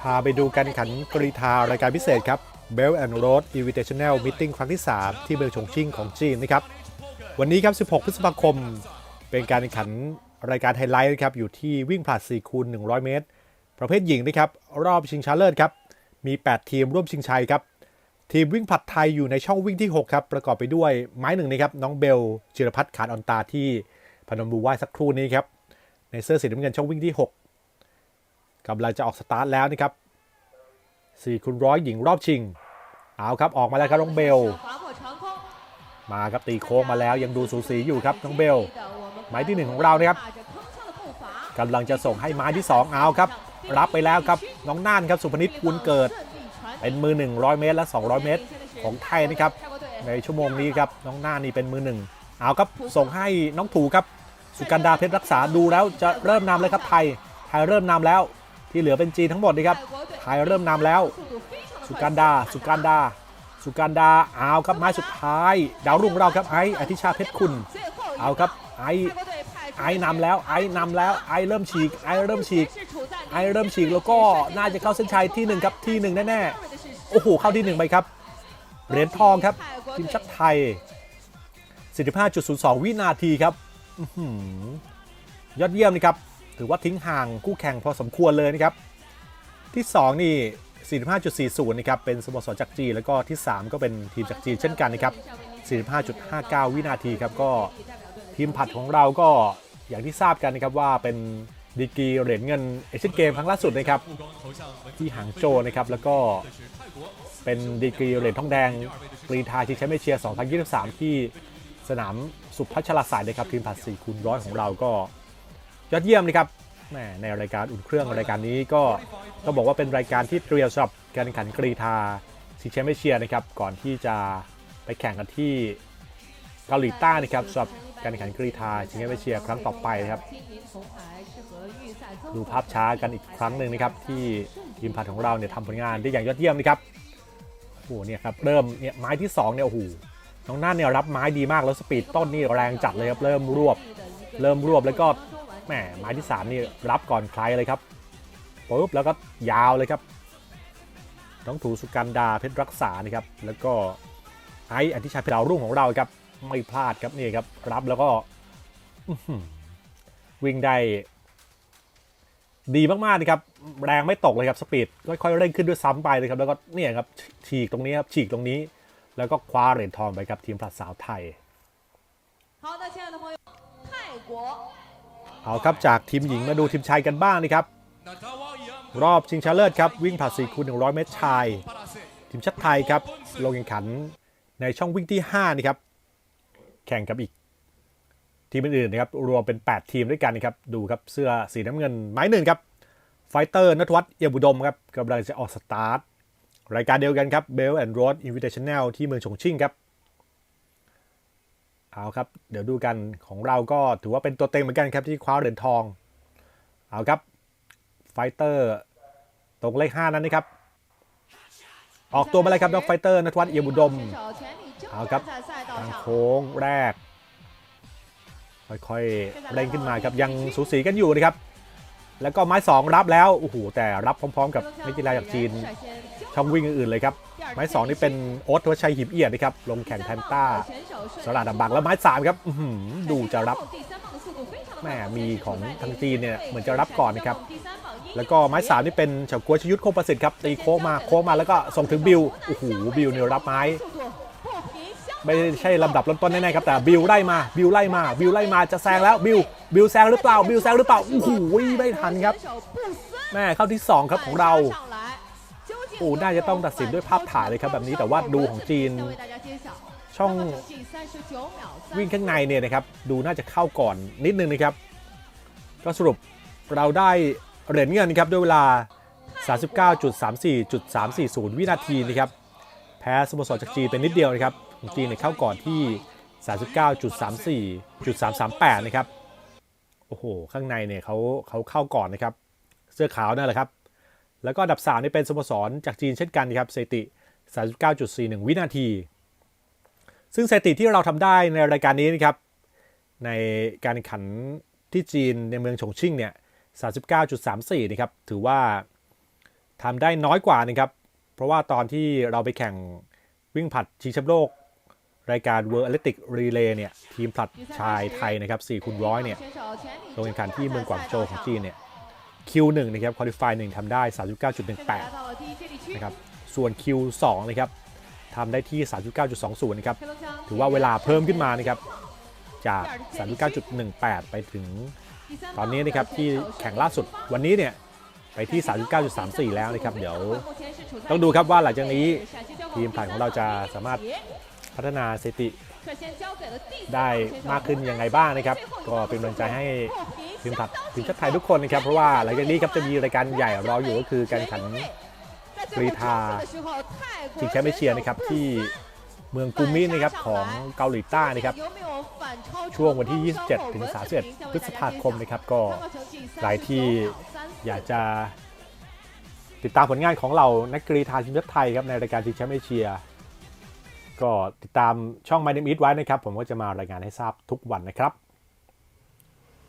พาไปดูการขันกรีธารายการพิเศษครับ Belt and Road Invitational Meeting ครั้งที่ 3 ที่เมืองฉงชิ่งของจีนนะครับ วันนี้ครับ 16 พฤษภาคม เป็นการขันรายการไฮไลท์นะครับ อยู่ที่วิ่งผลัด4คูณ100 เมตร ประเภทหญิงนะครับ รอบชิงชนะเลิศครับ มี 8 ทีมร่วมชิงชัยครับ ทีมวิ่งผลัดไทยอยู่ในช่องวิ่งที่ 6 ครับ ประกอบไปด้วยไม้หนึ่งนะครับน้องเบลจิรพัฒน์ขานออนตาที่พนมมือไหว้สักครู่นี้ครับในเสื้อสีน้ำเงินช่องวิ่งที่ 6 กำลังจะออกสตาร์ทแล้วนะครับ4คูณร้อยหญิงรอบชิง เอาครับออกมาแล้วครับน้องเบล มาครับตีโค้งมาแล้วยังดูสูสีอยู่ครับน้องเบล หมายที่หนึ่งของเรานะครับกำลังจะส่งให้ไม้ที่2เอาครับ รับไปแล้วครับน้องน่านครับสุพนิชพูนเกิด เป็นมือ100เมตรและ 200 เมตร ของไทยนะครับในชั่วโมงนี้ครับน้องน่านนี่เป็นมือหนึ่งเอาครับส่งให้น้องถูครับสุกันดาเพชรรักษาดูแล้วจะเริ่มนำเลยครับไทยไทยเริ่มนำแล้ว ที่เหลือเป็นจีนทั้งหมดนี่ครับไทยเริ่มนำแล้ว สุกันดา สุกันดา สุกันดาเอาครับไม้สุดท้าย ดาวรุ่งเราครับไอ้อธิชาเพชรคุณ เอาครับไอ้ไอ้นำแล้วไอ้นำแล้วไอ้เริ่มฉีกไอ้เริ่มฉีกไอ้เริ่มฉีกแล้วก็น่าจะเข้าเส้นชัยที่หนึ่งครับที่หนึ่งแน่ๆโอ้โหเข้าที่หนึ่งไปครับเหรียญทองครับทีมชาติไทย 45.02 วินาทีครับหือยอดเยี่ยมนะครับ ถือว่าทิ้งห่างคู่แข่งพอสมควรเลยนะครับ ที่ 2 นี่ 45.40 นะครับ เป็นสโมสรจากจีนแล้วก็ที่ 3 ก็เป็นทีมจากจีนเช่นกันนะครับ 45.59 วินาทีครับ ก็ทีมผัดของเราก็อย่างที่ทราบกันนะครับว่าเป็นดีกีเหรียญเงินเอเชียนเกมครั้งล่าสุดนะครับที่หางโจนะครับแล้วก็เป็นดีกรีเหรียญทองแดงกรีธาชิงแชมป์เอเชีย 2023 ที่สนามสุพัชลาสายนะครับทีมผัด4คูณร้อยของเราก็ ยอดเยี่ยมนะครับแมในรายการอุ่นเครื่องรายการนี้ก็ต้องบอกว่าเป็นรายการที่เตรียมสำหรับการแข่งขันกรีธาชิงแชมป์เอเชียนะครับก่อนที่จะไปแข่งกันที่เกาหลีใต้นะครับสำหรับการแข่งขันกรีธาชิงแชมป์เอเชียครั้งต่อไปนะครับดูภาพช้ากันอีกครั้งหนึ่งนะครับที่ทีมผัดของเราเนี่ยทำผลงานได้อย่างยอดเยี่ยมนะครับโอ้โหเนี่ยครับเริ่มเนี่ยไม้ที่2เนี่ยโอ้โหน้องน่านเนี่ยรับไม้ดีมากแล้วสปีดต้นนี่แรงจัดเลยครับเริ่มรวบ เริ่มรวบแล้วก็ แหมไม้ที่ 3 นี่รับก่อนใครเลยครับปุ๊บแล้วก็ยาวเลยครับน้องถูสุกันดาเพชรรักษานะครับ แล้วก็ไออธิชาเพชรดาวรุ่งของเราครับ ไม่พลาดครับนี่ครับ รับแล้วก็วิ่งได้ดีมากๆนะครับแรงไม่ตกเลยครับสปีดค่อยๆเร่งขึ้นด้วยซ้ำไปเลยครับ แล้วก็เนี่ยครับฉีกตรงนี้ครับฉีกตรงนี้ แล้วก็คว้าเหรียญทองไปครับทีมผลัดสาวไทย เอาครับจากทีมหญิงมาดูทีมชายกันบ้างนะครับ รอบชิงชนะเลิศครับวิ่งผลัด4คูณ100 เมตรชาย ทีมชาติไทยครับลงแข่งขันในช่องวิ่งที่5นะครับแข่งกับอีกทีมอื่นๆนะครับรวมเป็น 8 ทีมด้วยกันนะครับดูครับเสื้อสีน้ำเงินไม้หนึ่งครับไฟเตอร์นัทวัฒน์เอียบุดมครับกำลังจะออกสตาร์ทรายการเดียวกันครับ Bell and Road Invitational ที่เมืองฉงชิ่งครับ เอาครับ เดี๋ยวดูกันของเราก็ถือว่าเป็นตัวเต็งเหมือนกันครับที่คว้าเหรียญทอง เอาครับ ไฟเตอร์ตรงเลขห้านั้นนะครับ ออกตัวมาเลยครับน้องไฟเตอร์นัทวัฒน์เอียบุดม เอาครับทางโค้งแรก ค่อยๆเร่งขึ้นมาครับยังสูสีกันอยู่นะครับ แล้วก็ไม้สองรับแล้ว โอ้โหแต่รับพร้อม ๆ กับนักกีฬาจากจีน ช่องวิ่งอื่นๆเลยครับ ไม้ 2 นี่เป็นโอ๊ตวัชชัยหิมเอียดนะครับ ลงแข่งแทนต้าสลัดดับบังแล้วไม้ 3 ครับดูจะรับแม่มีของทางจีนเนี่ยเหมือนจะรับก่อนนะครับ แล้วก็ไม้ 3 นี่เป็นเฉาก๊วชยุทธโคงประสิทธิ์ครับตีโค้งมาโค้งมาแล้วก็ส่งถึงบิวโอ้โหบิวเนี่ยรับไม้ ไม่ใช่ลำดับต้นๆแน่ๆครับแต่บิวไล่มาบิวไล่มาบิวไล่มาจะแซงแล้วบิวบิวแซงหรือเปล่าบิวแซงหรือเปล่าโอ้โหไม่ทันครับแม่เข้าที่ 2 ครับของเรา โอ้น่าจะต้องตัดสินด้วยภาพถ่ายเลยครับแบบนี้แต่ว่าดูของจีน ช่องวิ่งข้างในเนี่ยนะครับดูน่าจะเข้าก่อนนิดนึงนะครับ ก็สรุปเราได้เหรียญเงินครับด้วยเวลา 39.34.340 วินาทีนะครับแพ้สโมสรจากจีนเป็นนิดเดียวนะครับของจีนเนี่ยเข้าก่อนที่ 39.34.338 นะครับโอ้โห ข้างในเนี่ยเขาเขาเข้าก่อนนะครับ เสื้อขาวนั่นแหละครับ แล้วก็อันดับ3นี่เป็นสโมสรจากจีนเช่นกันครับสถิติ 39.41 วินาที ซึ่งสถิติที่เราทำได้ในรายการนี้นะครับ ในการแข่งขันที่จีนในเมืองฉงชิ่งเนี่ย 39.34 นะครับ ถือว่าทำได้น้อยกว่านะครับ เพราะว่าตอนที่เราไปแข่งวิ่งผลัดชิงแชมป์โลก รายการ World Athletic Relay เนี่ย ทีมผลัดชายไทยนะครับ4คูณร้อยเนี่ยลงแข่งขันที่เมืองกวางโจวของจีนเนี่ย Q1 นะครับ Qualify 1ทำได้ 39.18 นะครับ ส่วน Q2 นะครับทำได้ที่ 39.20 นะครับ ถือว่าเวลาเพิ่มขึ้นมานะครับ จาก 39.18 ไปถึง ตอนนี้นะครับที่แข่งล่าสุดวันนี้เนี่ยไปที่ 39.34 แล้วนะครับ เดี๋ยวต้องดูครับว่าหลังจากนี้ทีมผ่านของเราจะสามารถ พัฒนาสถิติได้มากขึ้นยังไงบ้างนะครับ ก็เป็นกำลังใจให้ทีมผัดทีมชาติไทยทุกคนนะครับ เพราะว่าหลังจากนี้ครับจะมีรายการใหญ่รออยู่ก็คือการแข่งขันกรีฑาชิงแชมป์เอเชียนะครับที่เมืองกุมินะครับของเกาหลีใต้นะครับ ช่วงวันที่ 27 ถึง 31 พฤษภาคมนะครับก็ใครที่อยากจะติดตามผลงานของเรานักกรีฑาทีมชาติไทยครับในรายการชิงแชมป์เอเชีย ก็ติดตามช่อง My Name Eat ไว้นะครับ ผมก็จะมารายงานให้ทราบทุกวันนะครับ